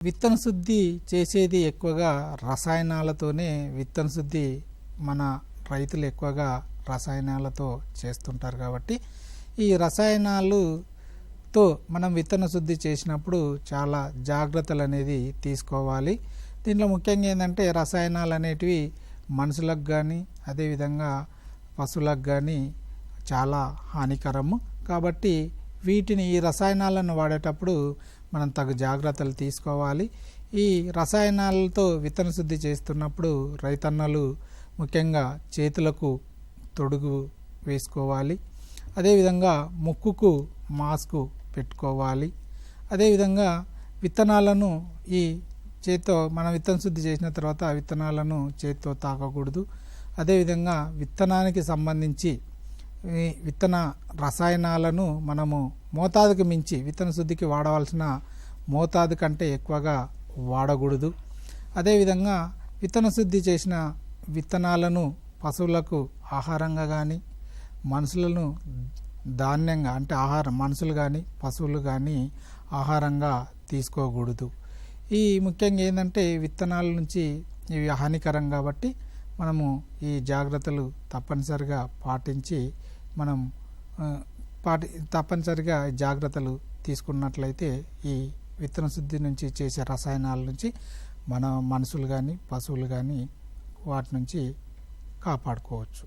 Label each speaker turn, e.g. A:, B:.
A: విత్తన శుద్ధి చేసేది ఎక్కువగా రసాయనాలతోనే విత్తన శుద్ధి మన రైతులు ఎక్కువగా రసాయనాలతో చేస్తుంటారు కాబట్టి ఈ రసాయనాలుతో మనం విత్తన శుద్ధి చేసినప్పుడు చాలా జాగ్రత్తలు అనేది తీసుకోవాలి. దీంట్లో ముఖ్యంగా ఏంటంటే రసాయనాలు అనేటివి మనుషులకు కానీ అదేవిధంగా పశువులకు కానీ చాలా హానికరము. కాబట్టి వీటిని ఈ రసాయనాలను వాడేటప్పుడు మనం తగు జాగ్రత్తలు తీసుకోవాలి. ఈ రసాయనాలతో విత్తన శుద్ధి చేస్తున్నప్పుడు రైతన్నలు ముఖ్యంగా చేతులకు తొడుగు వేసుకోవాలి. అదేవిధంగా ముక్కుకు మాస్కు పెట్టుకోవాలి. అదేవిధంగా విత్తనాలను ఈ చేత్తో మనం విత్తన శుద్ధి చేసిన తర్వాత విత్తనాలను చేత్తో తాకకూడదు. అదేవిధంగా విత్తనానికి సంబంధించి విత్తన రసాయనాలను మనము మోతాదుకు మించి విత్తన శుద్ధికి వాడవలసిన మోతాదు కంటే ఎక్కువగా వాడకూడదు. అదేవిధంగా విత్తన శుద్ధి చేసిన విత్తనాలను పశువులకు ఆహారంగా కానీ మనుషులను ధాన్యంగా అంటే ఆహారం మనుషులు కానీ పశువులు కానీ ఆహారంగా తీసుకోకూడదు. ఈ ముఖ్యంగా ఏంటంటే విత్తనాల నుంచి ఇవి హానికరం కాబట్టి మనము ఈ జాగ్రత్తలు తప్పనిసరిగా పాటించి మనం పాటి తప్పనిసరిగా జాగ్రత్తలు తీసుకున్నట్లయితే ఈ విత్తన శుద్ధి నుంచి చేసే రసాయనాల నుంచి మన మనుషులు కానీ పశువులు కానీ వాటి నుంచి కాపాడుకోవచ్చు.